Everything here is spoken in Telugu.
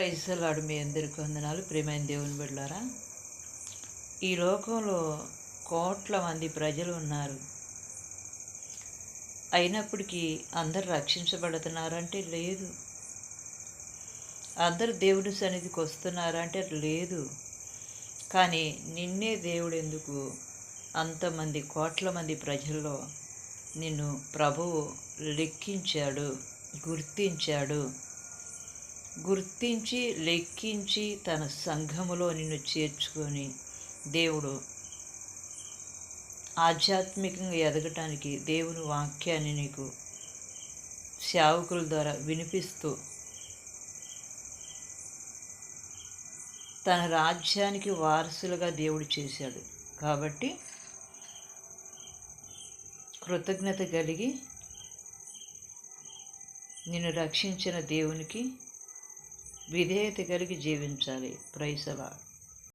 ప్రైజలాడు మీ అందరికీ వందనాలు. ప్రేమైన దేవుని బిడ్డారా ఈ లోకంలో కోట్ల మంది ప్రజలు ఉన్నారు. అయినప్పటికీ అందరు రక్షించబడుతున్నారంటే లేదు. అందరు దేవుడి సన్నిధికి వస్తున్నారంటే లేదు. కానీ నిన్నే దేవుడు ఎందుకు అంతమంది కోట్ల మంది ప్రజల్లో నిన్ను ప్రభువు లెక్కించాడు గుర్తించాడు? గుర్తించి లెక్కించి తన సంఘములో నిన్ను చేర్చుకొని దేవుడు ఆధ్యాత్మికంగా ఎదగటానికి దేవుని వాక్యాన్ని నీకు సేవకుల ద్వారా వినిపిస్తూ తన రాజ్యానికి వారసులుగా దేవుడు చేశాడు. కాబట్టి కృతజ్ఞత కలిగి నిన్ను రక్షించిన దేవునికి విధేయత కలిగి జీవించాలి. ప్రైసలా